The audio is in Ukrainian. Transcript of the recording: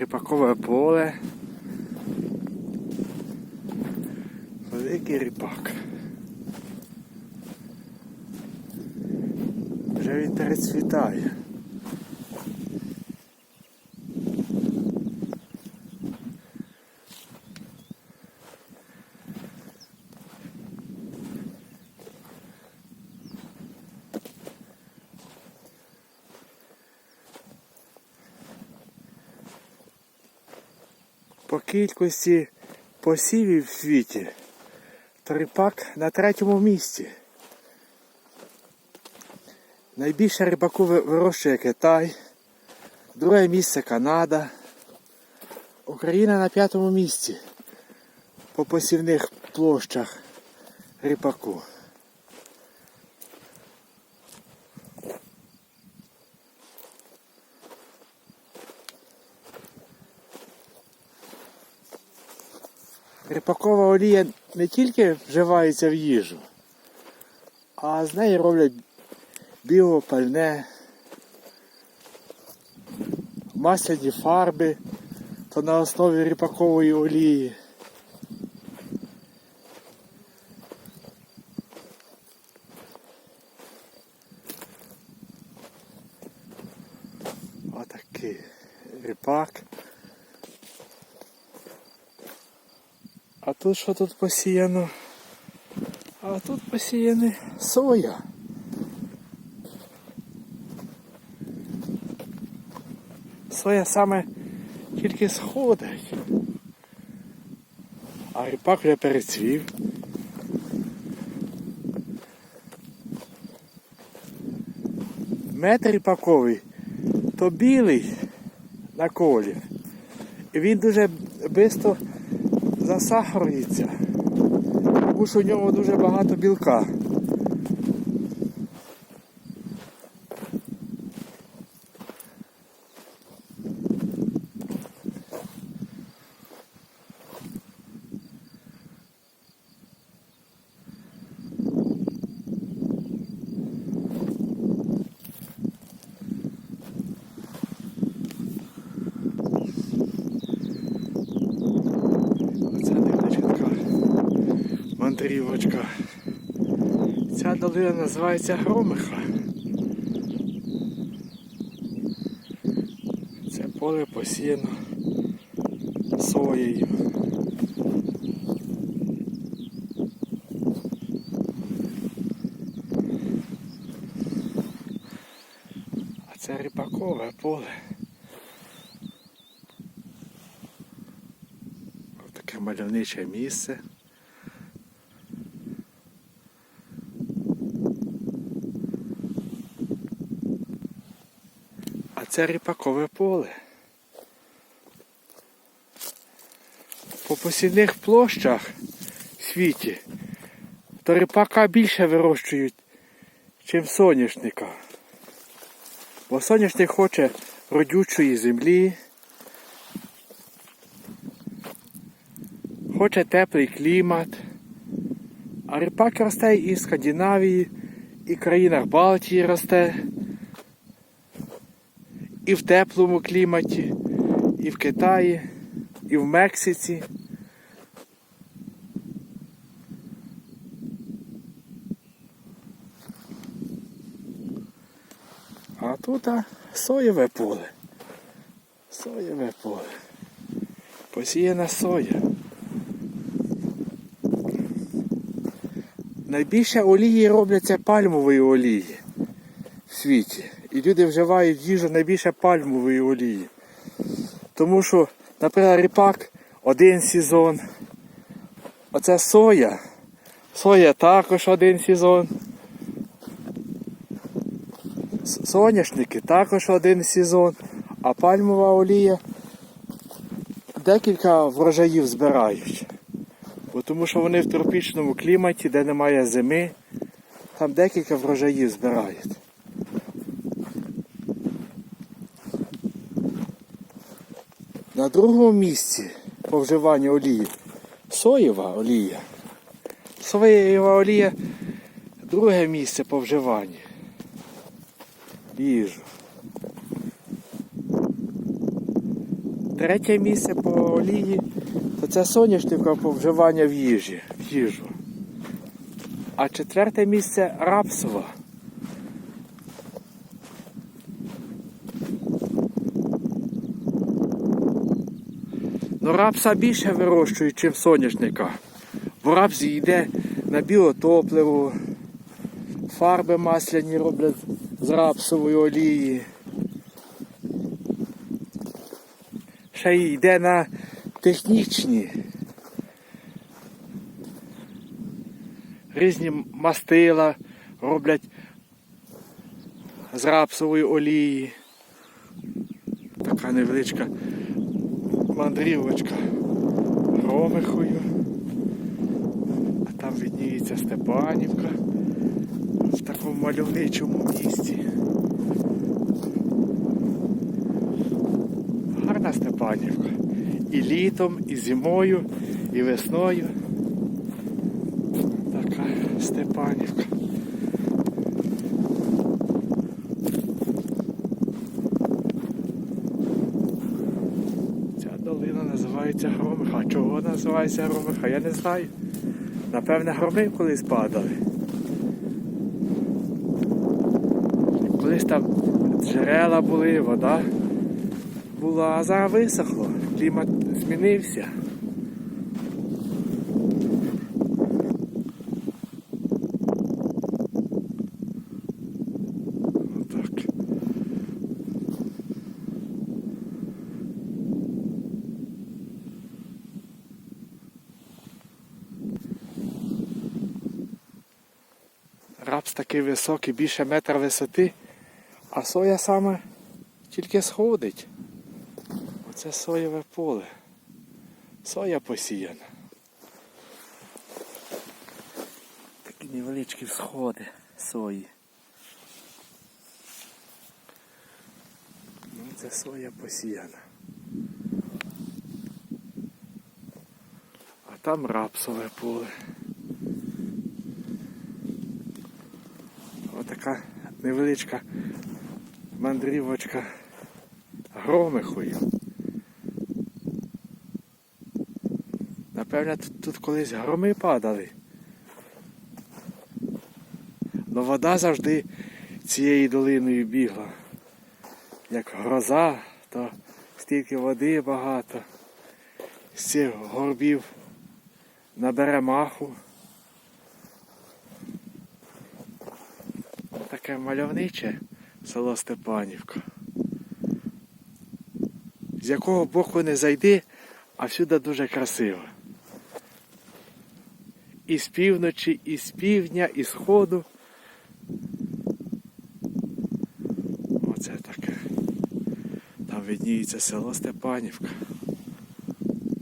Ріпакове поле. Великий ріпак. Вже він перецвітає. По кількості посівів в світі Трипак на третьому місці. Найбільше рибаку вирощує Китай, друге місце Канада. Україна на п'ятому місці по посівних площах ріпаку. Ріпакова олія не тільки вживається в їжу, а з неї роблять біопальне, масляні фарби, то на основі ріпакової олії. Отакий ріпак. Тут що тут посіяно? А тут посіяна соя. Соя саме тільки сходить. А ріпак вже перецвів. Мед ріпаковий то білий на колі. І він дуже швидко засахарюється, тому що в ньому дуже багато білка. Оце дивничка мандрівочка. Ця долина називається Громиха. Це поле посіяно соєю. А це ріпакове поле. Ось таке мальовниче місце. Це ріпакове поле. По посівних площах в світі то ріпака більше вирощують, чим соняшника. Бо соняшник хоче родючої землі, хоче теплий клімат. А ріпак росте і в Скандинавії, і в країнах Балтії росте, і в теплому кліматі, і в Китаї, і в Мексиці. А тут а, соєве поле. Соєве поле. Посіяна соя. Найбільше олії робляться пальмової олії в світі. І люди вживають їжу найбільше пальмової олії. Тому що, наприклад, ріпак один сезон. Оце соя. Соя також один сезон. Соняшники також один сезон. А пальмова олія декілька врожаїв збирають. Бо тому що вони в тропічному кліматі, де немає зими, там декілька врожаїв збирають. На другому місці по вживанню олії соєва олія. Соєва олія друге місце по вживанню. Їжу. третє місце по олії, то це соняшника по вживання в їжі, в їжу. А четверте місце рапсова. Ну, рапса більше вирощують, ніж соняшника. Бо рапс йде на біотопливо, фарби масляні роблять з рапсової олії. Ще й йде на технічні. Різні мастила роблять з рапсової олії. Така невеличка мандрівочка Громихою. А там видніється Степанівка в такому мальовничому місці. Гарна Степанівка. І літом, і зимою, і весною. Така Степанівка. Ця долина називається Громиха. Чого називається Громиха? Я не знаю. Напевне, громи колись падали. Колись там джерела були, вода була, а зараз висохло. Клімат змінився. Такий високий, більше метра висоти, а соя саме тільки сходить. Оце соєве поле. Соя посіяна. Такі невеличкі сходи сої. Ну, це соя посіяна. А там рапсове поле. Отака невеличка мандрівочка громихою. Напевне, тут, тут колись громи падали. Но вода завжди цією долиною бігла. Як гроза, то стільки води багато. З цих горбів набере маху. Таке мальовниче село Степанівка. З якого боку не зайди, а всюди дуже красиво. І з півночі, і з півдня, і з сходу. Оце таке. Там видніється село Степанівка.